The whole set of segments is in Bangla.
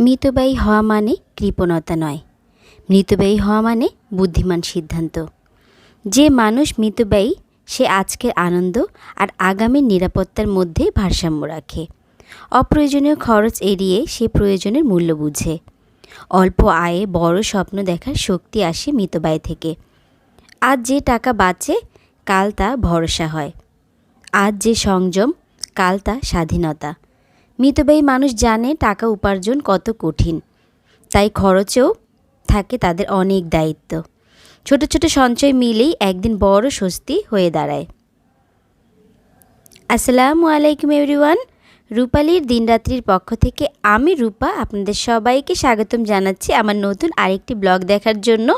মিতব্যয়ী হওয়া মানে কৃপণতা নয়। মৃতব্যয়ী হওয়া মানে বুদ্ধিমান সিদ্ধান্ত। যে মানুষ মিতব্যয়ী, সে আজকের আনন্দ আর আগামীর নিরাপত্তার মধ্যে ভারসাম্য রাখে। অপ্রয়োজনীয় খরচ এড়িয়ে সে প্রয়োজনের মূল্য বুঝে। অল্প আয়ে বড় স্বপ্ন দেখার শক্তি আসে মিতব্যয় থেকে। আজ যে টাকা বাঁচে, কাল তা ভরসা হয়। আজ যে সংযম, কাল তা স্বাধীনতা। মিতব্যয়ী মানুষ জানে টাকা উপার্জন কত কঠিন। তাই খরচেও থাকে তাদের অনেক দায়িত্ব। ছোট ছোট সঞ্চয় মিলেই একদিন বড় স্বস্তি হয়ে দাঁড়ায়। আসসালামু আলাইকুম এভরিওয়ান, রূপালীর দিনরাত্রির পক্ষ থেকে আমি রূপা আপনাদের সবাইকে স্বাগতম জানাচ্ছি আমার নতুন আরেকটি ব্লগ দেখার জন্য।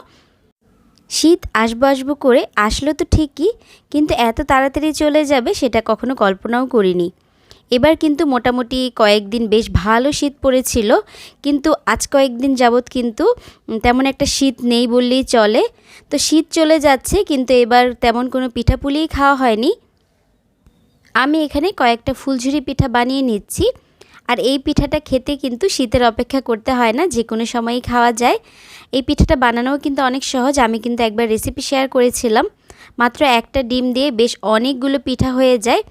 শীত আসব আসব করে আসলো তো ঠিকই, কিন্তু এত তাড়াতাড়ি চলে যাবে সেটা কখনো কল্পনাও করিনি। এবার কিন্তু মোটামুটি কয়েকদিন বেশ ভালো শীত পড়েছিল, কিন্তু আজ কয়েকদিন যাবৎ কিন্তু তেমন একটা শীত নেই বললেই চলে। তো শীত চলে যাচ্ছে, কিন্তু এবার তেমন কোনো পিঠাপুলিই খাওয়া হয়নি। আমি এখানে কয়েকটা ফুলঝুরি পিঠা বানিয়ে নিচ্ছি। আর এই পিঠাটা খেতে কিন্তু শীতের অপেক্ষা করতে হয় না যে কোনো সময়ই খাওয়া যায়। এই পিঠাটা বানানোও কিন্তু অনেক সহজ, আমি কিন্তু একবার রেসিপি শেয়ার করেছিলাম। মাত্র একটা ডিম দিয়ে বেশ অনেকগুলো পিঠা হয়ে যায়।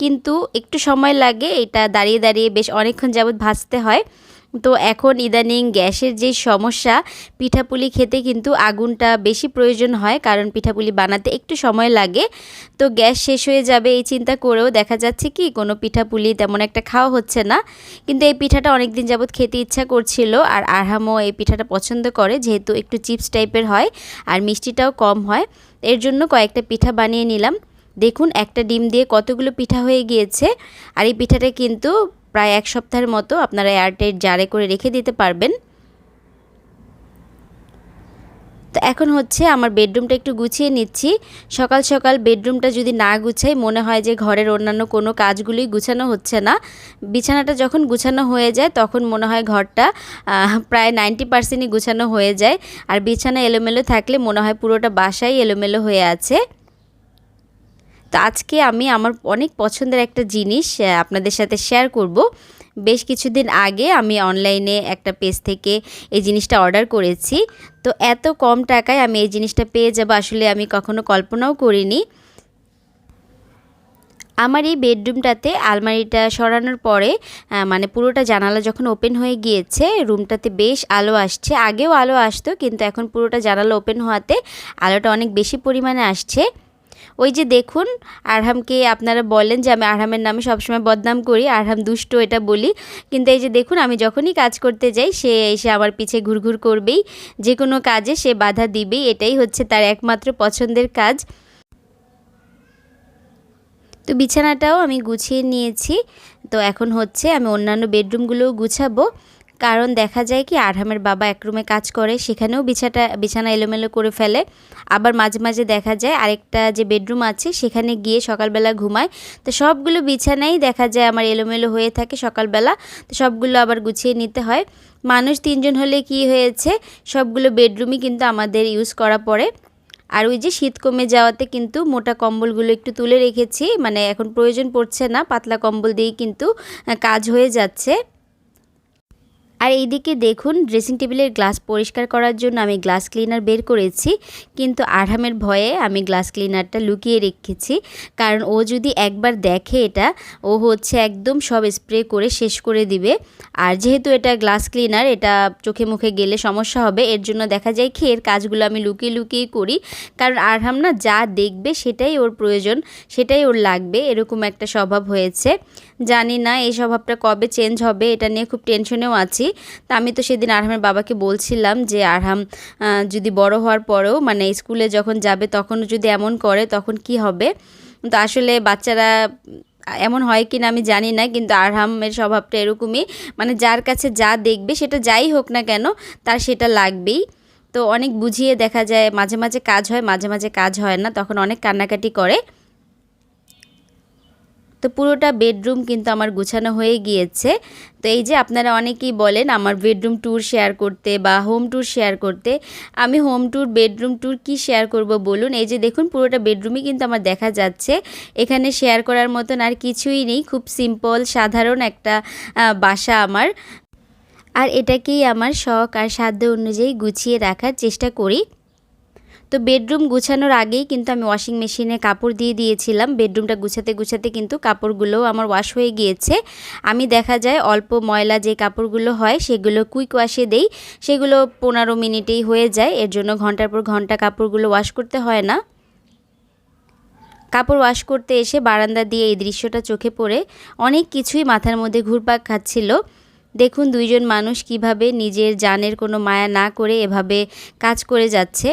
কিন্তু একটু সময় লাগে, এটা দাঁড়িয়ে দাঁড়িয়ে বেশ অনেকক্ষণ যাবৎ ভাজতে হয়। তো এখন ইদানিং গ্যাসের যে সমস্যা, পিঠাপুলি খেতে কিন্তু আগুনটা বেশি প্রয়োজন হয়, কারণ পিঠাপুলি বানাতে একটু সময় লাগে। তো গ্যাস শেষ হয়ে যাবে এই চিন্তা করেও দেখা যাচ্ছে কি, কোনো পিঠাপুলি তেমন একটা খাওয়া হচ্ছে না। কিন্তু এই পিঠাটা অনেক দিন যাবৎ খেতে ইচ্ছা করছিল, আর আরহামও এই পিঠাটা পছন্দ করে, যেহেতু একটু চিপস টাইপের হয়, আর মিষ্টিটাও কম হয়। এর জন্য কয়েকটা পিঠা বানিয়ে নিলাম। দেখুন, একটা ডিম দিয়ে কতগুলো পিঠা হয়ে গিয়েছে। আর এই পিঠাটা কিন্তু প্রায় এক সপ্তাহের মতো আপনারা এয়ারটাইট জারে করে রেখে দিতে পারবেন। তো এখন হচ্ছে আমার বেডরুমটা একটু গুছিয়ে নিচ্ছি। সকাল সকাল বেডরুমটা যদি না গুছাই, মনে হয় যে ঘরের অন্যান্য কোনো কাজগুলোই গুছানো হচ্ছে না। বিছানাটা যখন গুছানো হয়ে যায়, তখন মনে হয় ঘরটা প্রায় নাইনটি পার্সেন্টই গুছানো হয়ে যায়। আর বিছানা এলোমেলো থাকলে মনে হয় পুরোটা বাসাই এলোমেলো হয়ে আছে। তো আজকে আমি আমার অনেক পছন্দের একটা জিনিস আপনাদের সাথে শেয়ার করব। বেশ কিছুদিন আগে আমি অনলাইনে একটা পেজ থেকে এই জিনিসটা অর্ডার করেছি। তো এত কম টাকায় আমি এই জিনিসটা পেয়ে যাব আসলে আমি কখনো কল্পনাও করিনি। আমার এই বেডরুমটাতে আলমারিটা সরানোর পরে মানে পুরোটা জানালা যখন ওপেন হয়ে গিয়েছে রুমটাতে বেশ আলো আসছে। আগেও আলো আসতো, কিন্তু এখন পুরোটা জানালা ওপেন হওয়াতে আলোটা অনেক বেশি পরিমাণে আসছে। ওই যে দেখুন, আরহামকে আপনারা বলেন যে আমি আরহামের নামে সবসময় বদনাম করি, আরহাম দুষ্ট এটা বলি। কিন্তু এই যে দেখুন, আমি যখনই কাজ করতে যাই, সে এসে আমার পিছে ঘুরঘুর করবেই, যে কোনো কাজে সে বাধা দিবেই, এটাই হচ্ছে তার একমাত্র পছন্দের কাজ। তো বিছানাটাও আমি গুছিয়ে নিয়েছি। তো এখন হচ্ছে আমি অন্যান্য বেডরুমগুলোও গুছাবো। কারণ দেখা যায় কি, আরহামের বাবা এক রুমে কাজ করে, সেখানেও বিছাটা, বিছানা এলোমেলো করে ফেলে। আবার মাঝে মাঝে দেখা যায় আরেকটা যে বেডরুম আছে, সেখানে গিয়ে সকালবেলা ঘুমায়। তো সবগুলো বিছানাই দেখা যায় আমার এলোমেলো হয়ে থাকে সকালবেলা। তো সবগুলো আবার গুছিয়ে নিতে হয়। মানুষ তিনজন হলে কি হয়েছে, সবগুলো বেডরুমই কিন্তু আমাদের ইউজ করা পড়ে। আর ওই যে শীত কমে যাওয়াতে কিন্তু মোটা কম্বলগুলো একটু তুলে রেখেছি মানে এখন প্রয়োজন পড়ছে না, পাতলা কম্বল দিয়েই কিন্তু কাজ হয়ে যাচ্ছে। আর এইদিকে দেখুন ড্রেসিং টেবিলের গ্লাস পরিষ্কার করার জন্য আমি গ্লাস ক্লিনার বের করেছি। কিন্তু আরহামের ভয়ে আমি গ্লাস ক্লিনারটা লুকিয়ে রেখেছি। কারণ ও যদি একবার দেখে এটা, ও হচ্ছে একদম সব স্প্রে করে শেষ করে দিবে। আর যেহেতু এটা গ্লাস ক্লিনার এটা চোখে মুখে গেলে সমস্যা হবে। এর জন্য দেখা যায় কি, এর কাজগুলো আমি লুকিয়ে লুকিয়ে করি। কারণ আরহাম না যা দেখবে সেটাই ওর প্রয়োজন, সেটাই ওর লাগবে। এরকম একটা স্বভাব হয়েছে। জানি না এই স্বভাবটা কবে চেঞ্জ হবে, এটা নিয়ে খুব টেনশনেও আছি। তা আমি তো সেদিন আরহামের বাবাকে বলছিলাম যে, আরহাম যদি বড় হওয়ার পরেও মানে স্কুলে যখন যাবে তখন যদি এমন করে, তখন কি হবে? তো আসলে বাচ্চারা, এমন হয় কি না আমি জানি না, কিন্তু আরহামের স্বভাবটা এরকমই। মানে যার কাছে যা দেখবে, সেটা যাই হোক না কেন, তার সেটা লাগবেই। তো অনেক বুঝিয়ে দেখা যায়, মাঝে মাঝে কাজ হয়, মাঝে মাঝে কাজ হয় না, তখন অনেক কান্নাকাটি করে। তো পুরোটা বেডরুম কিন্তু আমার গুছানো হয়ে গিয়েছে। তো এই যে আপনারা অনেকেই বলেন আমার বেডরুম ট্যুর শেয়ার করতে বা হোম ট্যুর শেয়ার করতে। আমি হোম ট্যুর, বেডরুম ট্যুর কি শেয়ার করব বলুন? এই যে দেখুন পুরোটা বেডরুমই কিন্তু আমার দেখা যাচ্ছে। এখানে শেয়ার করার মতন আর কিছুই নেই। খুব সিম্পল সাধারণ একটা বাসা আমার। আর এটাকেই আমার শখ আর সাধ্য অনুযায়ী গুছিয়ে রাখার চেষ্টা করি। তো বেডরুম গুছানোর আগেই কিন্তু আমি ওয়াশিং মেশিনে কাপড় দিয়ে দিয়েছিলাম। বেডরুমটা গুছাতে গুছাতে কিন্তু কাপড়গুলোও আমার ওয়াশ হয়ে গিয়েছে। আমি দেখা যায় অল্প ময়লা যে কাপড়গুলো হয়, সেগুলো কুইক ওয়াশে দেই। সেগুলো পনেরো মিনিটেই হয়ে যায়। এর জন্য ঘণ্টার পর ঘণ্টা কাপড়গুলো ওয়াশ করতে হয় না। কাপড় ওয়াশ করতে এসে বারান্দা দিয়ে এই দৃশ্যটা চোখে পড়ে। অনেক কিছুই মাথার মধ্যে ঘুরপাক খাচ্ছিল। দেখুন দুইজন মানুষ কীভাবে নিজের জানের কোনো মায়া না করে এভাবে কাজ করে যাচ্ছে।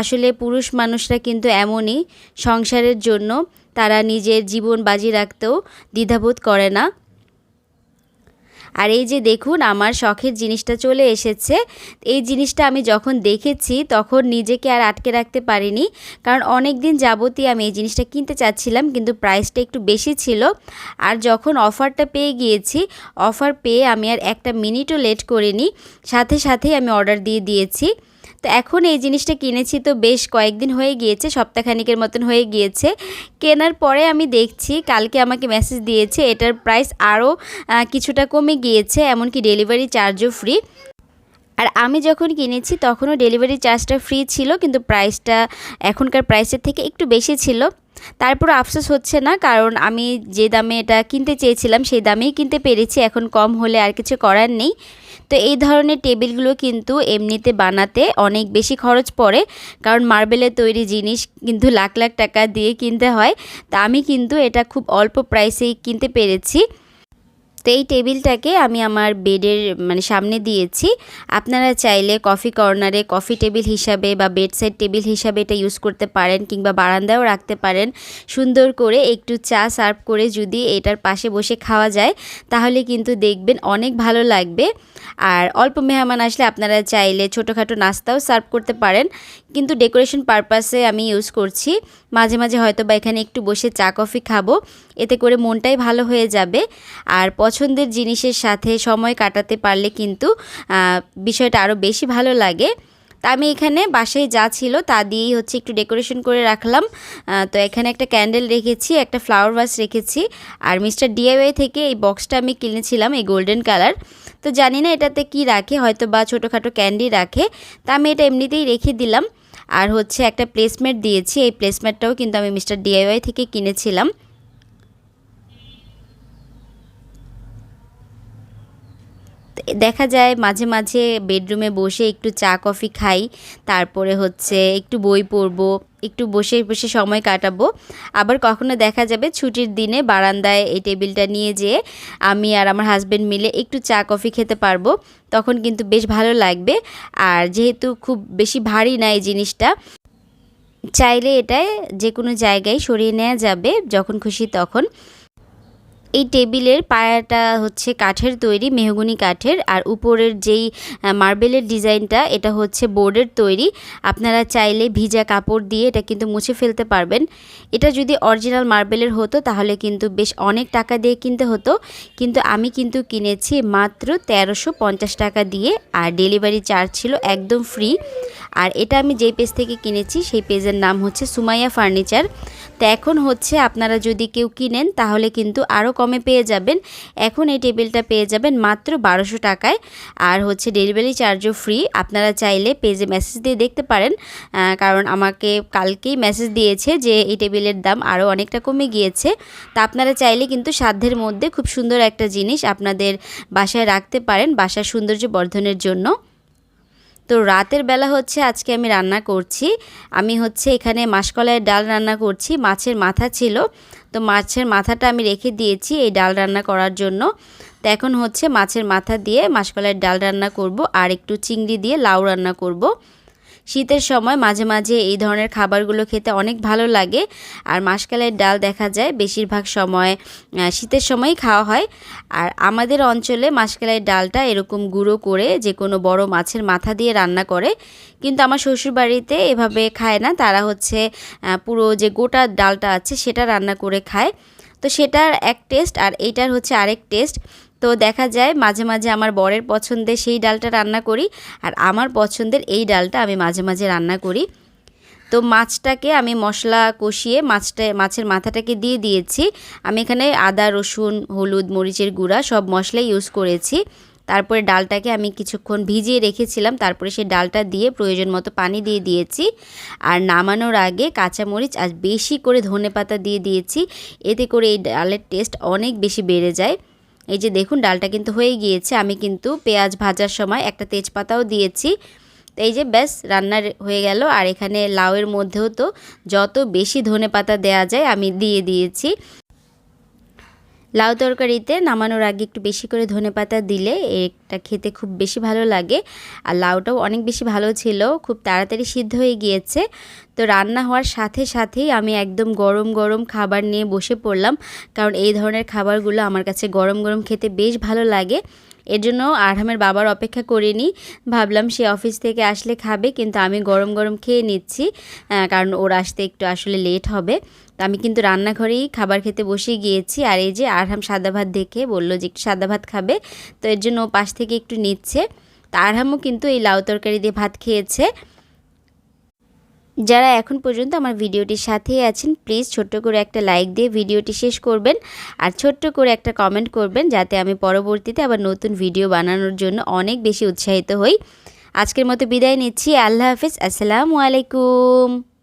আসলে পুরুষ মানুষরা কিন্তু এমনই সংসারের জন্য তারা নিজের জীবন বাজি রাখতেও দ্বিধাবোধ করে না। আর এই যে দেখুন, আমার শখের জিনিসটা চলে এসেছে। এই জিনিসটা আমি যখন দেখেছি, তখন নিজেকে আর আটকে রাখতে পারিনি। কারণ অনেক দিন যাবতই আমি এই জিনিসটা কিনতে চাচ্ছিলাম, কিন্তু প্রাইসটা একটু বেশি ছিল। আর যখন অফারটা পেয়ে গিয়েছি, অফার পেয়ে আমি আর একটা মিনিটও লেট করিনি। সাথে সাথেই আমি অর্ডার দিয়ে দিয়েছি। তো এখন এই জিনিসটা কিনেছি তো বেশ কয়েকদিন হয়ে গিয়েছে, সপ্তাহখানিকের মতন হয়ে গিয়েছে। কেনার পরে আমি দেখছি, কালকে আমাকে মেসেজ দিয়েছে, এটার প্রাইস আরও কিছুটা কমে গিয়েছে, এমনকি ডেলিভারি চার্জও ফ্রি আর আমি যখন কিনেছি তখনও ডেলিভারি চার্জটা ফ্রি ছিল, কিন্তু প্রাইসটা এখনকার প্রাইসের থেকে একটু বেশি ছিল। তারপর আফসোস হচ্ছে না, কারণ আমি যে দামে এটা কিনতে চেয়েছিলাম, সেই দামেই কিনতে পেরেছি, এখন কম হলে আর কিছু করার নেই। তো এই ধরনের টেবিলগুলো কিন্তু এমনিতে বানাতে অনেক বেশি খরচ পড়ে, কারণ মার্বেলের তৈরি জিনিস কিন্তু লাখ লাখ টাকা দিয়ে কিনতে হয়। তা আমি কিন্তু এটা খুব অল্প প্রাইসেই কিনতে পেরেছি। তো এই টেবিলটাকে আমি আমার বেডের মানে সামনে দিয়েছি। আপনারা চাইলে কফি কর্নারে কফি টেবিল হিসাবে বা বেড সাইড টেবিল হিসাবে এটা ইউজ করতে পারেন কিংবা বারান্দাও রাখতে পারেন। সুন্দর করে একটু চা সার্ভ করে যদি এটার পাশে বসে খাওয়া যায়, তাহলে কিন্তু দেখবেন অনেক ভালো লাগবে। আর অল্প মেহমান আসলে আপনারা চাইলে ছোটোখাটো নাস্তাও সার্ভ করতে পারেন। কিন্তু ডেকোরেশন পারপাসে আমি ইউজ করছি। মাঝে মাঝে হয়তো বা এখানে একটু বসে চা, কফি খাব। এতে করে মনটাই ভালো হয়ে যাবে। আর পছন্দের জিনিসের সাথে সময় কাটাতে পারলে কিন্তু বিষয়টা আরও বেশি ভালো লাগে। তা আমি এখানে বাসায় যা ছিল তা দিয়েই হচ্ছে একটু ডেকোরেশন করে রাখলাম। তো এখানে একটা ক্যান্ডেল রেখেছি, একটা ফ্লাওয়ার ভাস রেখেছি। আর মিস্টার ডিআইওয়াই থেকে এই বক্সটা আমি কিনেছিলাম, এই গোল্ডেন কালার। তো জানি না এটাতে কি রাখে হয়তো বা ছোটোখাটো ক্যান্ডি রাখে। তা আমি এটা এমনিতেই রেখে দিলাম। আর হচ্ছে একটা প্লেসমেট দিয়েছি এই প্লেসমেটটাও কিন্তু আমি মিস্টার ডিআইওয়াই থেকে কিনেছিলাম। দেখা যায় মাঝে মাঝে বেডরুমে বসে একটু চা, কফি খাই, তারপরে হচ্ছে একটু বই পড়ব, একটু বসে বসে সময় কাটাবো। আবার কখনো দেখা যাবে ছুটির দিনে বারান্দায় এই টেবিলটা নিয়ে যেয়ে আমি আর আমার হাজব্যান্ড মিলে একটু চা, কফি খেতে পারব। তখন কিন্তু বেশ ভালো লাগবে। আর যেহেতু খুব বেশি ভারী না এই জিনিসটা, চাইলে এটায় যে কোনো জায়গায় সরিয়ে নেওয়া যাবে যখন খুশি তখন। এই টেবিলের পায়াটা হচ্ছে কাঠের তৈরি, মেহগুনি কাঠের, আর উপরের যেই মার্বেলের ডিজাইনটা, এটা হচ্ছে বোর্ডের তৈরি। আপনারা চাইলে ভিজা কাপড় দিয়ে এটা কিন্তু মুছে ফেলতে পারবেন। এটা যদি অরিজিনাল মার্বেলের হতো, তাহলে কিন্তু বেশ অনেক টাকা দিয়ে কিনতে হতো। কিন্তু আমি কিন্তু কিনেছি মাত্র তেরোশো টাকা দিয়ে, আর ডেলিভারি চার্জ ছিল একদম ফ্রি। আর এটা আমি যেই পেজ থেকে কিনেছি, সেই পেজের নাম হচ্ছে সুমাইয়া ফার্নিচার তো এখন হচ্ছে আপনারা যদি কেউ কিনেন, তাহলে কিন্তু আরও কমে পেয়ে যাবেন। এখন এই টেবিলটা পেয়ে যাবেন মাত্র বারোশো টাকায়। আর হচ্ছে ডেলিভারি চার্জও ফ্রি আপনারা চাইলে পেজে মেসেজ দিয়ে দেখতে পারেন। কারণ আমাকে কালকেই মেসেজ দিয়েছে যে এই টেবিলের দাম আরও অনেকটা কমে গিয়েছে। তা আপনারা চাইলে কিন্তু সাধ্যের মধ্যে খুব সুন্দর একটা জিনিস আপনাদের বাসায় রাখতে পারেন বাসার সৌন্দর্য বর্ধনের জন্য। তো রাতের বেলা হচ্ছে আজকে আমি রান্না করছি। আমি হচ্ছে এখানে মাসকলাইয়ের ডাল রান্না করছি। মাছের মাথা ছিল। তো মাছের মাথাটা আমি রেখে দিয়েছি এই ডাল রান্না করার জন্য। তো এখন হচ্ছে মাছের মাথা দিয়ে মাসকলাইয়ের ডাল রান্না করব আর একটু চিংড়ি দিয়ে লাউ রান্না করব। শীতের সময় মাঝে মাঝে এই ধরনের খাবারগুলো খেতে অনেক ভালো লাগে। আর মাসকালের ডাল দেখা যায়, বেশিরভাগ সময় শীতের সময়ই খাওয়া হয়। আর আমাদের অঞ্চলে মাসকালের ডালটা এরকম গুঁড়ো করে যে কোনো বড় মাছের মাথা দিয়ে রান্না করে। কিন্তু আমার শ্বশুরবাড়িতে এভাবে খায় না, তারা হচ্ছে পুরো যে গোটা ডালটা আছে সেটা রান্না করে খায়। তো সেটার এক টেস্ট আর এইটার হচ্ছে আরেক টেস্ট। তো দেখা যায় মাঝে মাঝে আমার বরের পছন্দের সেই ডালটা রান্না করি আর আমার পছন্দের এই ডালটা আমি মাঝে মাঝে রান্না করি। তো মাছটাকে আমি মশলা কষিয়ে মাছটা, মাছের মাথাটাকে দিয়ে দিয়েছি। আমি এখানে আদা, রসুন, হলুদ, মরিচের গুঁড়া সব মশলাই ইউজ করেছি। তারপরে ডালটাকে আমি কিছুক্ষণ ভিজিয়ে রেখেছিলাম। তারপরে সেই ডালটা দিয়ে প্রয়োজন মতো পানি দিয়ে দিয়েছি। আর নামানোর আগে কাঁচামরিচ আর বেশি করে ধনে পাতা দিয়ে দিয়েছি। এতে করে এই ডালের টেস্ট অনেক বেশি বেড়ে যায়। এই যে দেখুন, ডালটা কিন্তু হয়ে গিয়েছে। আমি কিন্তু পেঁয়াজ ভাজার সময় একটা তেজপাতাও দিয়েছি। এই যে ব্যাস রান্নার হয়ে গেল। আর এখানে লাউয়ের মধ্যেও তো যত বেশি ধনে পাতা দেওয়া যায়, আমি দিয়ে দিয়েছি। লাউ তরকারিতে নামানোর আগে একটু বেশি করে ধনে পাতা দিলে এটা খেতে খুব বেশি ভালো লাগে। আর লাউটাও অনেক বেশি ভালো ছিল, খুব তাড়াতাড়ি সিদ্ধ হয়ে গিয়েছে। তো রান্না হওয়ার সাথে সাথেই আমি একদম গরম গরম খাবার নিয়ে বসে পড়লাম, কারণ এই ধরনের খাবারগুলো আমার কাছে গরম গরম খেতে বেশ ভালো লাগে। এর জন্য আরহামের বাবার অপেক্ষা করিনি, ভাবলাম সে অফিস থেকে আসলে খাবে, কিন্তু আমি গরম গরম খেয়ে নিচ্ছি কারণ ওর আসতে একটু আসলে লেট হবে। তো আমি কিন্তু রান্নাঘরেই খাবার খেতে বসে গিয়েছি আর এই যে আরহাম সাদা ভাত দেখে বলল যে একটু সাদা ভাত খাবে, তো এর জন্য ও পাশ থেকে একটু নিচ্ছে। তো আরহামও কিন্তু এই লাউ তরকারি দিয়ে ভাত খেয়েছে। যারা এখন পর্যন্ত আমার ভিডিওটির সাথেই আছেন প্লিজ ছোট্ট করে একটা লাইক দিয়ে ভিডিওটি শেষ করবেন আর ছোট্ট করে একটা কমেন্ট করবেন যাতে আমি পরবর্তীতে আবার নতুন ভিডিও বানানোর জন্য অনেক বেশি উৎসাহিত হই। আজকের মতো বিদায় নিচ্ছি। আল্লাহ হাফিজ। আসসালামু আলাইকুম।